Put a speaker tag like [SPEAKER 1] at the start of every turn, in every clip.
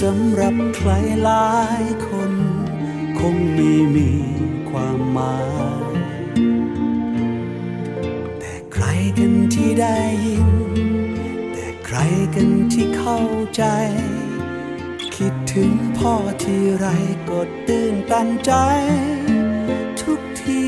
[SPEAKER 1] สำหรับใครหลายคน คงไม่มีความหมายแต่ใครกันที่ได้ยิน แต่ใครกันที่เข้าใจ คิดถึงพ่อที่ไรก็ตื่นตันใจ ทุกที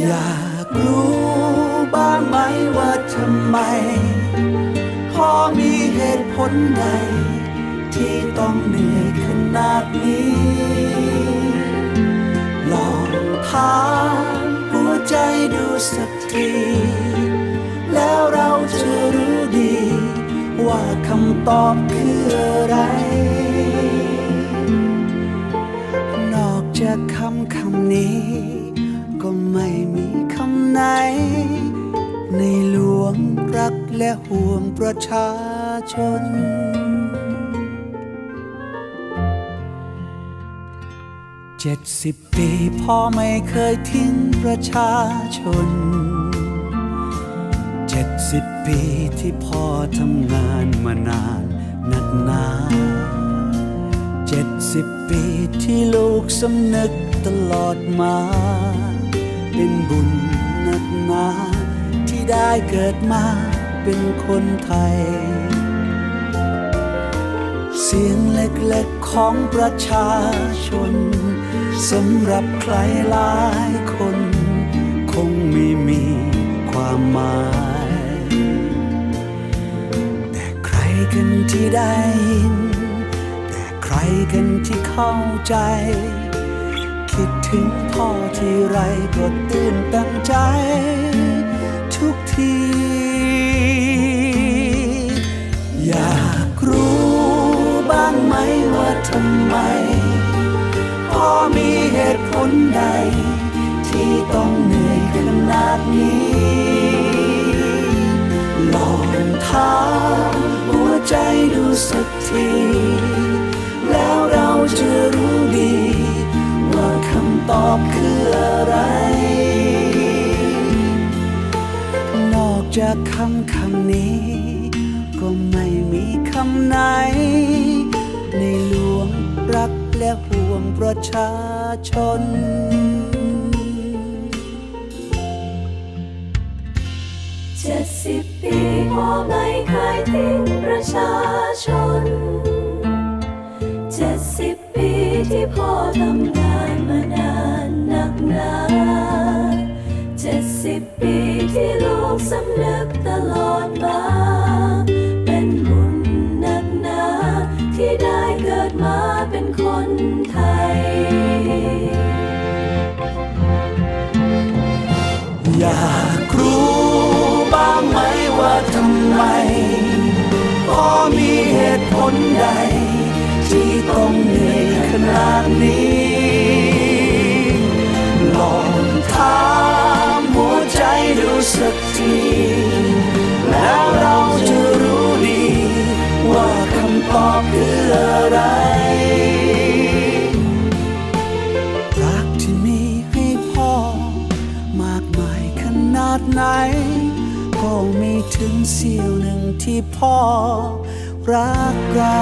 [SPEAKER 1] อยากรู้บ้างไหมว่าทำไม เหตุผลใด ที่ต้องเหนื่อยขนาดนี้ ลองถามหัวใจดูสักที แล้วเราจะรู้ดี ว่าคำตอบคืออะไร นอกจากคำคำนี้ ก็ไม่มีคำไหน ในหลวงรักและห่วงประชา ชน เจ็ดสิบปีพ่อไม่เคยทิ้งประชาชน เจ็ดสิบปีที่พ่อทำงานมานานนักหนาเจ็ดสิบปีที่ลูกสำนึกตลอดมา เป็นบุญนักหนาที่ได้เกิดมาเป็นคนไทย เสียงเล็กๆของประชาชนสำหรับใครหลายคน คงไม่มีความหมาย แต่ใครกันที่ได้ยิน แต่ใครกันที่เข้าใจ คิดถึงพ่อที่ไรก็ตื่นตันใจ ทุกที ทำไมพ่อมีเหตุผลใด ที่ต้องเหนื่อยขนาดนี้ ลองถามหัวใจดูสักที แล้วเราจะรู้ดี ว่าคำตอบคืออะไร นอกจากคำคำนี้ ก็ไม่มีคำไหนใน ประชาชน
[SPEAKER 2] เจ็ดสิบปีพ่อไม่เคยทิ้งประชาชน เจ็ดสิบปีที่พ่อทำงานมานานนักหนาเจ็ดสิบปีที่ลูกสำนึกตลอดมาเป็นบุญนักหนาที่ได้เกิดมาเป็นคนไทย
[SPEAKER 1] อยากรู้บ้างไหมว่าทำไมพ่อมีเหตุผลใด ที่ต้องเหนื่อยขนาดนี้ ลองถามหัวใจดูสักที เสี้ยวหนึ่งที่พ่อรักเรา